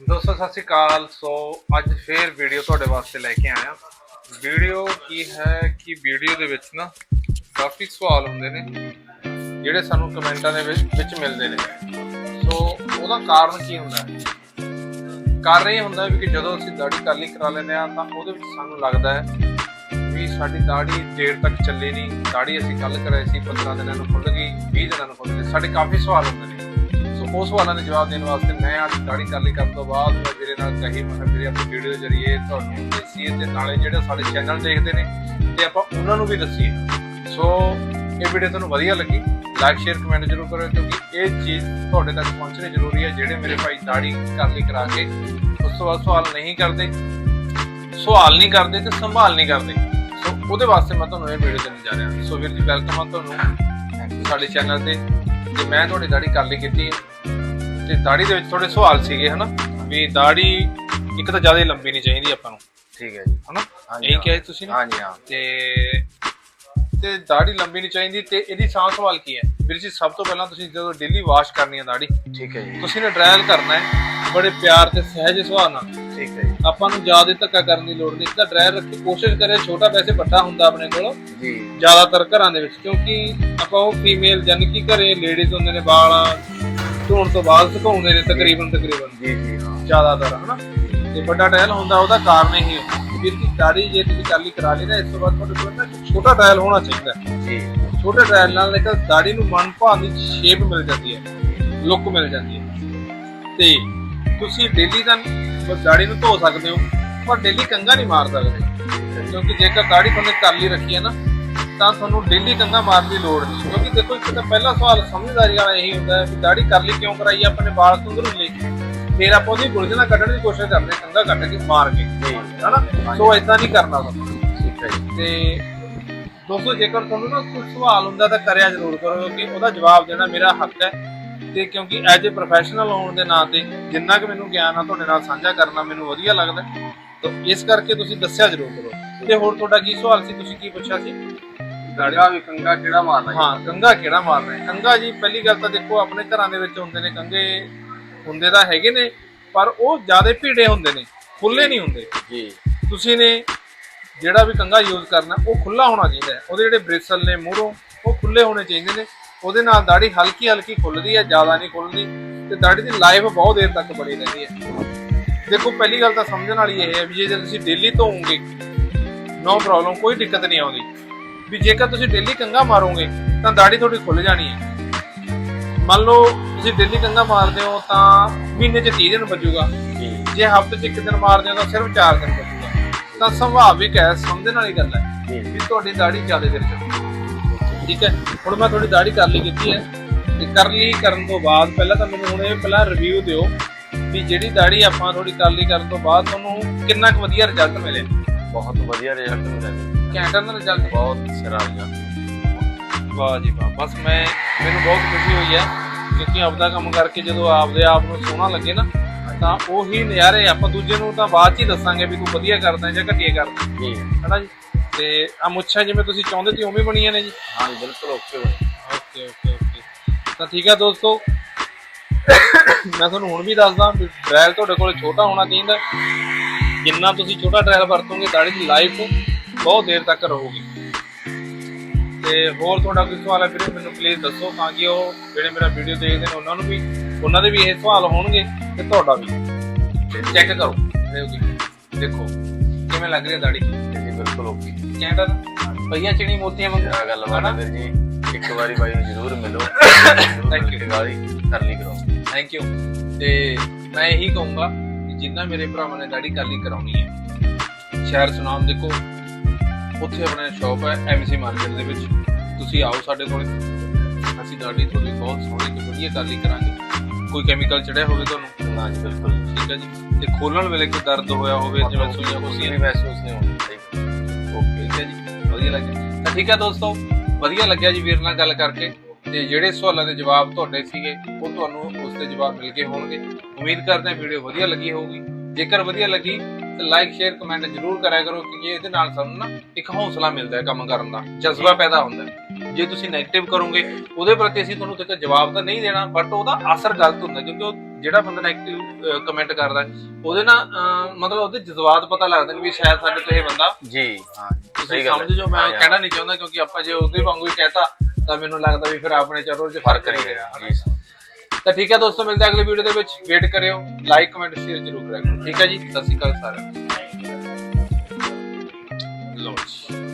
ਦੋਸਤੋ, ਸਤਿ ਸ਼੍ਰੀ ਅਕਾਲ। ਸੋ, ਅੱਜ ਫੇਰ ਵੀਡੀਓ ਤੁਹਾਡੇ ਵਾਸਤੇ ਲੈ ਕੇ ਆਇਆ। ਵੀਡੀਓ ਕੀ ਹੈ ਕਿ ਵੀਡੀਓ ਦੇ ਵਿੱਚ ਨਾ ਕਾਫੀ ਸਵਾਲ ਹੁੰਦੇ ਨੇ, ਜਿਹੜੇ ਸਾਨੂੰ ਕਮੈਂਟਾਂ ਦੇ ਵਿੱਚ ਵਿੱਚ ਮਿਲਦੇ ਨੇ। ਸੋ, ਉਹਦਾ ਕਾਰਨ ਕੀ ਹੁੰਦਾ ਹੈ? ਕਾਰਨ ਇਹ ਹੁੰਦਾ ਵੀ ਕਿ ਜਦੋਂ ਅਸੀਂ ਦਾੜੀ ਕਰਲੀ ਕਰਾ ਲੈਂਦੇ ਆ ਤਾਂ ਉਹਦੇ ਵਿੱਚ ਸਾਨੂੰ ਲੱਗਦਾ ਹੈ ਵੀ ਸਾਡੀ ਦਾੜੀ ਦੇਰ ਤੱਕ ਚੱਲੇ ਨਹੀਂ। ਦਾੜੀ ਅਸੀਂ ਕੱਲ ਕਰਾਈ ਸੀ 15 ਦਿਨਾਂ ਨੂੰ ਖੁੱਲ ਗਈ 20 ਦਿਨਾਂ ਨੂੰ ਖੁੱਲ ਗਈ। ਸਾਡੇ ਕਾਫੀ ਸਵਾਲ ਹੁੰਦੇ ਨੇ। ਉਹ ਸਵਾਲਾਂ ਦੇ ਜਵਾਬ ਦੇਣ ਵਾਸਤੇ ਮੈਂ ਅੱਜ ਦਾੜੀ ਕਰਲੀ ਕਰਨ ਤੋਂ ਬਾਅਦ ਮੈਂ ਵੀਰੇ ਨਾਲ ਕਹੀ ਮੈਂ ਕਿਹਾ ਵੀਰੇ ਆਪਣੀ ਵੀਡੀਓ ਦੇ ਜ਼ਰੀਏ ਤੁਹਾਨੂੰ ਦੱਸੀਏ ਤੇ ਨਾਲੇ ਜਿਹੜੇ ਸਾਡੇ ਚੈਨਲ ਦੇਖਦੇ ਨੇ, ਤੇ ਆਪਾਂ ਉਹਨਾਂ ਨੂੰ ਵੀ ਦੱਸੀਏ। ਸੋ ਇਹ ਵੀਡੀਓ ਤੁਹਾਨੂੰ ਵਧੀਆ ਲੱਗੀ ਲਾਈਕ ਸ਼ੇਅਰ ਕਮੈਂਟ ਜ਼ਰੂਰ ਕਰੋ ਕਿਉਂਕਿ ਇਹ ਚੀਜ਼ ਤੁਹਾਡੇ ਤੱਕ ਪਹੁੰਚਣੀ ਜ਼ਰੂਰੀ ਹੈ, ਜਿਹੜੇ ਮੇਰੇ ਭਾਈ ਦਾੜੀ ਕਰਲੀ ਕਰਾ ਕੇ ਉਸ ਤੋਂ ਬਾਅਦ ਸਵਾਲ ਨਹੀਂ ਕਰਦੇ, ਸਵਾਲ ਨਹੀਂ ਕਰਦੇ ਤੇ ਸੰਭਾਲ ਨਹੀਂ ਕਰਦੇ। ਸੋ ਉਹਦੇ ਵਾਸਤੇ ਮੈਂ ਤੁਹਾਨੂੰ ਇਹ ਵੀਡੀਓ ਦੇਣ ਜਾ ਰਿਹਾ। ਸੋ ਵੀਰ ਜੀ ਵੈਲਕਮ ਆ ਤੁਹਾਨੂੰ ਸਾਡੇ ਚੈਨਲ ਤੇ। ਤੇ ਮੈਂ ਤੁਹਾਡੀ ਦਾੜੀ ਕਰ ਲਈ ਕੀਤੀ ਤੇ ਦਾੜੀ ਦੇ ਵਿੱਚ ਥੋੜੇ ਸਵਾਲ ਸੀਗੇ ਹਨਾ? ਵੀ ਦਾੜੀ ਇੱਕ ਤਾਂ ਜ਼ਿਆਦਾ ਲੰਬੀ ਨਹੀਂ ਚਾਹੀਦੀ ਆਪਾਂ ਨੂੰ। ਠੀਕ ਹੈ ਜੀ। ਹਨਾ? ਹਾਂਜੀ, ਇਹ। ਕਿਹਾ ਤੁਸੀਂ ਹਾਂਜੀ ਹਾਂ। ਤੇ ਤੇ ਦਾੜੀ ਲੰਬੀ ਨਹੀਂ ਚਾਹੀਦੀ ਤੇ ਇਹਦੀ ਸਾਂਭ ਸੰਭਾਲ ਕੀ ਹੈ? ਵੀਰ ਜੀ ਸਭ ਤੋਂ ਪਹਿਲਾਂ ਤੁਸੀਂ ਜਦੋਂ ਡੇਲੀ ਵਾਸ਼ ਕਰਨੀ ਹੈ ਦਾੜੀ ਠੀਕ ਹੈ ਜੀ। ਤੁਸੀਂ ਨੇ ਡਰਾਇਲ ਕਰਨਾ ਹੈ। ਬੜੇ ਪਿਆਰ ਤੇ ਸਹਿਜ ਸੁਭਾਅ ਨਾਲ। ਠੀਕ ਹੈ ਜੀ। ਆਪਾਂ ਨੂੰ ਜ਼ਿਆਦਾ ਧੱਕਾ ਕਰਨ ਦੀ ਲੋੜ ਨਹੀਂ। ਤਾਂ ਡਰਾਇਰ ਰੱਖ ਕੇ ਕੋਸ਼ਿਸ਼ ਕਰੇ ਛੋਟਾ ਵੈਸੇ ਵੱਡਾ ਹੁੰਦਾ ਆਪਣੇ ਕੋਲ। ਜੀ। ਜ਼ਿਆਦਾਤਰ ਘਰਾਂ ਦੇ ਵਿੱਚ ਕਿਉਂਕਿ ਆਪਾਂ ਉਹ ਫੀਮੇਲ ਜਾਨੀ ਕਿ ਘਰੇ ਲੇਡੀਜ਼ ਹੁੰਦੇ ਨੇ ਵਾਲ ਧੋਣ ਤੋਂ ਬਾਅਦ ਸੁਕਾਉਂਦੇ ਨੇ ਤਕਰੀਬਨ ਤਕਰੀਬਨ। ਜੀ ਜੀ ਹਾਂ। ਜ਼ਿਆਦਾਤਰ ਹਨਾ? ਤੇ ਵੱਡਾ ਟਾਇਲ ਹੁੰਦਾ ਉਹਦਾ ਕਾਰਨ ਇਹੀ ਹੁੰਦਾ ਵੀਰ ਦੀ ਦਾੜੀ ਜੇ ਤੁਸੀਂ ਕਾਲੀ ਕਰਾ ਲਈ ਨਾ ਇਸ ਤੋਂ ਬਾਅਦ ਤੁਹਾਡੇ ਕੋਲ ਨਾ ਛੋਟਾ ਟਾਇਲ ਹੋਣਾ ਚਾਹੀਦਾ। ਜੀ। ਛੋਟੇ ਟਾਇਲ ਨਾਲ ਇੱਕ ਦਾੜੀ ਨੂੰ ਮਨ ਭਾਉਣ ਦੀ ਸ਼ੇਪ ਮਿਲ ਜਾਂਦੀ ਹੈ। ਲੁੱਕ ਮਿਲ ਜਾਂਦੀ ਹੈ। ਤੇ ਤੁਸੀਂ ਡੇਲੀ ਤਾਂ ਦਾੜੀ ਨੂੰ ਧੋ ਸਕਦੇ ਹੋ ਪਰ ਡੇਲੀ ਕੰਗਾ ਨਹੀਂ ਮਾਰ ਸਕਦੇ। ਕਿਉਂਕਿ ਜੇਕਰ ਦਾੜੀ ਤੁਹਾਨੂੰ ਕਰ ਲਈ ਰੱਖੀ ਹੈ ਨਾ ਤਾਂ ਤੁਹਾਨੂੰ ਡੇਲੀ ਕੰਗਾ ਮਾਰਨ ਦੀ ਲੋੜ ਨਹੀਂ। ਕਿਉਂਕਿ ਦੇਖੋ ਇੱਕ ਤਾਂ ਪਹਿਲਾ ਸਵਾਲ ਸਮਝਦਾਰੀ ਵਾਲਾ ਇਹੀ ਹੁੰਦਾ ਹੈ ਕਿ ਦਾੜੀ ਕਰ ਲਈ ਕਿਉਂ ਕਰਾਈ? ਆਪਣੇ ਵਾਲ ਸੁੰਦਰ ਲਈ ਫਿਰ ਆਪਾਂ ਉਹਦੀ ਗੁਲਜਨਾ ਕੱਢਣ ਦੀ ਕੋਸ਼ਿਸ਼ ਕਰਦੇ ਹਾਂ ਕੰਗਾ ਕੱਢ ਕੇ ਮਾਰ ਕੇ। ਹਨਾ? ਸੋ ਇਦਾਂ ਨਹੀਂ ਕਰਨਾ ਤੁਹਾਨੂੰ ਠੀਕ ਹੈ ਤੇ ਦੋਸਤੋ ਜੇਕਰ ਤੁਹਾਨੂੰ ਨਾ ਕੋਈ ਸਵਾਲ ਹੁੰਦਾ ਤਾਂ ਕਰਿਆ ਜ਼ਰੂਰ ਕਰੋ ਕਿ ਉਹਦਾ ਜਵਾਬ ਦੇਣਾ ਮੇਰਾ ਹੱਕ ਹੈ। ਤੇ ਕਿਉਂਕਿ ਐਜ ਅ ਪ੍ਰੋਫੈਸ਼ਨਲ ਹੋਣ ਦੇ ਨਾਤੇ ਜਿੰਨਾ ਕਿ ਮੈਨੂੰ ਗਿਆਨ ਆ ਤੁਹਾਡੇ ਨਾਲ ਸਾਂਝਾ ਕਰਨਾ ਮੈਨੂੰ ਵਧੀਆ ਲੱਗਦਾ। ਤਾਂ ਇਸ ਕਰਕੇ ਤੁਸੀਂ ਦੱਸਿਆ ਜ਼ਰੂਰ ਕਰੋ। ਤੇ ਹੋਰ ਤੁਹਾਡਾ ਕੀ ਸਵਾਲ ਸੀ? ਤੁਸੀਂ ਕੀ ਪੁੱਛਿਆ ਸੀ? ਗਾੜਾ ਵੀ ਕੰਗਾ ਕਿਹੜਾ ਮਾਰਨਾ ਹਾਂ? ਕੰਗਾ ਕਿਹੜਾ ਮਾਰਨਾ ਹੈ ਕੰਗਾ ਜੀ ਪਹਿਲੀ ਗੱਲ ਤਾਂ ਦੇਖੋ ਆਪਣੇ ਘਰਾਂ ਦੇ ਵਿੱਚ ਹੁੰਦੇ ਨੇ ਕੰਗੇ ਹੁੰਦੇ ਤਾਂ ਹੈਗੇ ਨੇ ਪਰ ਉਹ ਜ਼ਿਆਦਾ ਭੀੜੇ ਹੁੰਦੇ ਨੇ ਖੁੱਲੇ ਨਹੀਂ ਹੁੰਦੇ। ਜੀ। ਤੁਸੀਂ ਨੇ ਜਿਹੜਾ ਵੀ ਕੰਗਾ ਯੂਜ਼ ਕਰਨਾ ਉਹ ਖੁੱਲਾ ਹੋਣਾ ਚਾਹੀਦਾ ਹੈ। ਉਹਦੇ ਜਿਹੜੇ ਬ੍ਰਿਸਲ ਨੇ ਮੂਹਰੋਂ ਉਹ ਖੁੱਲੇ ਹੋਣੇ ਚਾਹੀਦੇ ਨੇ। ਉਹਦੇ ਨਾਲ ਦਾੜੀ ਹਲਕੀ ਹਲਕੀ ਖੁੱਲਦੀ ਹੈ ਜ਼ਿਆਦਾ ਨਹੀਂ ਖੁੱਲਦੀ ਤੇ ਦਾੜੀ ਦੀ ਲਾਈਫ ਬਹੁਤ ਦੇਰ ਤੱਕ ਬਣੀ ਰਹਿੰਦੀ ਹੈ। ਦੇਖੋ ਪਹਿਲੀ ਗੱਲ ਤਾਂ ਸਮਝਣ ਵਾਲੀ ਇਹ ਹੈ ਵੀ ਜੇ ਤੁਸੀਂ ਡੇਲੀ ਧੋਵੋਗੇ ਨੋ ਪ੍ਰੋਬਲਮ ਕੋਈ ਦਿੱਕਤ ਨਹੀਂ ਆਉਂਦੀ। ਵੀ ਜੇਕਰ ਤੁਸੀਂ ਡੇਲੀ ਕੰਗਾ ਮਾਰੋਗੇ ਤਾਂ ਦਾੜੀ ਤੁਹਾਡੀ ਖੁੱਲ ਜਾਣੀ ਹੈ। ਮੰਨ ਲਓ ਤੁਸੀਂ ਡੇਲੀ ਕੰਗਾ ਮਾਰਦੇ ਹੋ ਤਾਂ ਮਹੀਨੇ 'ਚ 30 ਦਿਨ ਬਚੂਗਾ ਜੀ ਹਫ਼ਤੇ 'ਚ ਇੱਕ ਦਿਨ ਮਾਰਦੇ ਹੋ ਤਾਂ ਸਿਰਫ 4 ਦਿਨ ਬਚੂਗਾ ਤਾਂ ਸੁਭਾਵਿਕ ਹੈ ਸਮਝਣ ਵਾਲੀ ਗੱਲ ਹੈ ਵੀ ਤੁਹਾਡੀ ਦਾੜੀ ਜ਼ਿਆਦਾ ਦੇਰ ਚੱਲੇਗੀ ਠੀਕ ਹੈ? ਹੁਣ ਮੈਂ ਤੁਹਾਡੀ ਦਾੜੀ ਕਰ ਲਈ ਕੀਤੀ ਹੈ। ਤੇ ਕਰ ਲਈ ਕਰਨ ਤੋਂ ਬਾਅਦ ਪਹਿਲਾਂ ਤਾਂ ਮੈਨੂੰ ਹੁਣ ਇਹ ਪਹਿਲਾਂ ਰਿਵਿਊ ਦਿਓ ਵੀ ਜਿਹੜੀ ਦਾੜੀ ਆਪਾਂ ਥੋੜੀ ਕਰ ਲਈ ਕਰਨ ਤੋਂ ਬਾਅਦ ਤੁਹਾਨੂੰ ਕਿੰਨਾ ਕੁ ਵਧੀਆ ਰਿਜ਼ਲਟ ਮਿਲਿਆ ਬਹੁਤ ਵਧੀਆ ਰਿਜ਼ਲਟ ਮਿਲਿਆ ਜੀ। ਘੈਂਟਾ ਦਾ ਰਿਜ਼ਲਟ ਬਹੁਤ ਸਿਰਾ ਰਿਜ਼ਲਟ ਵਾਹ ਜੀ ਵਾਹ। ਬਸ ਮੈਂ ਮੈਨੂੰ ਬਹੁਤ ਖੁਸ਼ੀ ਹੋਈ ਹੈ ਕਿਉਂਕਿ ਆਪਦਾ ਕੰਮ ਕਰਕੇ ਜਦੋਂ ਆਪਦੇ ਆਪ ਨੂੰ ਸੋਹਣਾ ਲੱਗੇ ਨਾ ਤਾਂ ਉਹੀ ਨਜ਼ਾਰੇ ਆਪਾਂ ਦੂਜੇ ਨੂੰ ਤਾਂ ਬਾਅਦ ਚ ਹੀ ਦੱਸਾਂਗੇ ਵੀ ਤੂੰ ਵਧੀਆ ਕਰਦਾ ਜਾਂ ਘਟੀਆ ਕਰਦਾ। ਜੀ। ਹੈਨਾ ਜੀ? ਤੇ ਆ ਮੁੱਛਾਂ ਜਿਵੇਂ ਤੁਸੀਂ ਚਾਹੁੰਦੇ ਸੀ ਉਵੇਂ ਬਣੀਆਂ ਨੇ ਜੀ? ਹਾਂ ਜੀ ਬਿਲਕੁਲ ਓਕੇ ਬਣੇ। Okay okay okay. ਤਾਂ ਠੀਕ ਹੈ ਦੋਸਤੋ ਮੈਂ ਤੁਹਾਨੂੰ ਹੁਣ ਵੀ ਦੱਸਦਾ ਵੀ ਡਰਾਇਲ ਤੁਹਾਡੇ ਕੋਲ ਛੋਟਾ ਹੋਣਾ ਚਾਹੀਦਾ। ਜਿੰਨਾ ਤੁਸੀਂ ਛੋਟਾ ਡਰਾਇਲ ਵਰਤੋਗੇ ਦਾੜੀ ਦੀ ਲਾਈਫ ਬਹੁਤ ਦੇਰ ਤੱਕ ਰਹੂਗੀ। ਤੇ ਹੋਰ ਤੁਹਾਡਾ ਕੋਈ ਸਵਾਲ ਹੈ ਵੀਰੇ ਮੈਨੂੰ ਪਲੀਜ਼ ਦੱਸੋ ਤਾਂ ਕਿ ਉਹ ਜਿਹੜੇ ਮੇਰਾ ਵੀਡੀਓ ਦੇਖਦੇ ਨੇ ਉਹਨਾਂ ਨੂੰ ਵੀ ਉਹਨਾਂ ਦੇ ਵੀ ਇਹ ਸਵਾਲ ਹੋਣਗੇ ਤੇ ਤੁਹਾਡਾ ਵੀ। ਚੈੱਕ ਕਰੋ। ਦੇਖੋ ਕਿਵੇਂ ਲੱਗ ਰਹੀ ਹੈ ਦਾੜੀ ਬਿਲਕੁਲ ਓਕੇ ਕਹਿੰਦਾ ਪਈਆਂ ਚਿਣੀ ਮੋਤੀਆਂ ਵਾਂਗੂ ਆ ਗੱਲ ਬਾਤ ਵੀਰ ਜੀ। ਇੱਕ ਵਾਰੀ ਬਾਈ ਨੂੰ ਜ਼ਰੂਰ ਮਿਲੋ। Thank you. ਗਾਲੀ ਕਰ ਲਈ ਕਰੋ। ਥੈਂਕ ਯੂ ਤੇ ਮੈਂ ਇਹੀ ਕਹੂੰਗਾ ਕਿ ਜਿੰਨਾ ਮੇਰੇ ਭਰਾਵਾਂ ਨੇ ਦਾੜੀ ਕਾਲੀ ਕਰਾਉਣੀ ਹੈ। ਸ਼ਹਿਰ ਸੁਨਾਮ ਦੇਖੋ। ਉੱਥੇ ਆਪਣਾ ਸ਼ਾਪ ਹੈ ਐਮਸੀ ਮਾਰਕੀਟ ਦੇ ਵਿੱਚ। ਤੁਸੀਂ ਆਓ ਸਾਡੇ ਕੋਲ। ਅਸੀਂ ਦਾੜੀ ਤੁਹਾਡੀ ਬਹੁਤ ਸੋਹਣੀ ਤੇ ਵਧੀਆ ਕਾਲੀ ਕਰਾਂਗੇ। ਕੋਈ ਕੈਮੀਕਲ ਚੜਿਆ ਹੋਵੇ ਤੁਹਾਨੂੰ? ਨਾ ਜੀ ਬਿਲਕੁਲ। ਠੀਕ ਹੈ ਜੀ। ਤੇ ਖੋਲਣ ਵੇਲੇ ਕੋਈ ਦਰਦ ਹੋਇਆ ਹੋਵੇ ਜਿਵੇਂ ਸੂਈਆਂ ਉਸੇ ਹੋਸੀਆਂ ਵੀ ਮਹਿਸੂਸ ਨਹੀਂ ਹੋਣੀ। ਠੀਕ ਹੈ ਜੀ, ਵਧੀਆ ਲੱਗਿਆ। ਤਾਂ ਠੀਕ ਹੈ ਦੋਸਤੋ, ਵਧੀਆ ਲੱਗਿਆ ਜੀ ਵੀਰ ਨਾਲ ਗੱਲ ਕਰਕੇ। ਤੇ ਜਿਹੜੇ ਸਵਾਲਾਂ ਦੇ ਜਵਾਬ ਤੁਹਾਡੇ ਸੀਗੇ, ਉਹ ਤੁਹਾਨੂੰ ਉਸ ਦੇ ਜਵਾਬ ਮਿਲ ਗਏ ਹੋਣਗੇ। ਉਮੀਦ ਕਰਦੇ ਹਾਂ ਵੀਡੀਓ ਵਧੀਆ ਲੱਗੀ ਹੋਊਗੀ। ਜੇਕਰ ਵਧੀਆ ਲੱਗੀ, ਤੇ ਲਾਈਕ ਸ਼ੇਅਰ ਕਮੈਂਟ ਜ਼ਰੂਰ ਕਰਿਆ ਕਰੋ ਕਿ ਇਹਦੇ ਨਾਲ ਸਾਨੂੰ ਨਾ ਇੱਕ ਹੌਸਲਾ ਮਿਲਦਾ ਹੈ ਕੰਮ ਕਰਨ ਦਾ। ਜਜ਼ਬਾ ਪੈਦਾ ਹੁੰਦਾ ਹੈ। ਜੇ ਤੁਸੀਂ 네ਗੇਟਿਵ ਕਰੋਗੇ ਉਹਦੇ ਪ੍ਰਤੀ ਅਸੀਂ ਤੁਹਾਨੂੰ ਦੇਖੋ ਜਵਾਬ ਤਾਂ ਨਹੀਂ ਦੇਣਾ ਬਟ ਉਹਦਾ ਅਸਰ ਗਲਤ ਹੁੰਦਾ ਕਿਉਂਕਿ ਉਹ ਜਿਹੜਾ ਬੰਦਾ 네ਗੇਟਿਵ ਕਮੈਂਟ ਕਰਦਾ ਉਹਦੇ ਨਾਲ ਮਤਲਬ ਉਹਦੇ ਜਜ਼ਬਾਤ ਪਤਾ ਲੱਗਦੇ ਨੇ ਵੀ ਸ਼ਾਇਦ ਸਾਡੇ ਤੋਂ ਇਹ ਬੰਦਾ ਜੀ ਹਾਂ ਤੁਸੀਂ ਸਮਝ ਜੋ ਮੈਂ ਕਹਿਣਾ ਨਹੀਂ ਚਾਹੁੰਦਾ ਕਿਉਂਕਿ ਆਪਾਂ ਜੇ ਉਹਦੇ ਵਾਂਗੂ ਹੀ ਕਹਿਤਾ ਤਾਂ ਮੈਨੂੰ ਲੱਗਦਾ ਵੀ ਫਿਰ ਆਪਣੇ ਚਰੋ 'ਚ ਫ਼ਰਕ ਨਹੀਂ ਰਿਹਾ ਤਾਂ ਠੀਕ ਹੈ ਦੋਸਤੋ ਮਿਲਦੇ ਅਗਲੇ ਵੀਡੀਓ ਦੇ ਵਿੱਚ। ਵੇਟ ਕਰਿਓ ਲਾਈਕ ਕਮੈਂਟ ਸ਼ੇਅਰ ਜ਼ਰੂਰ ਕਰਿਆ ਕਰੋ ਠੀਕ ਹੈ ਜੀ ਸਤਿ ਸ਼੍ਰੀ ਅਕਾਲ ਸਾਰਿਆਂ ਨੂੰ। ਜੀ।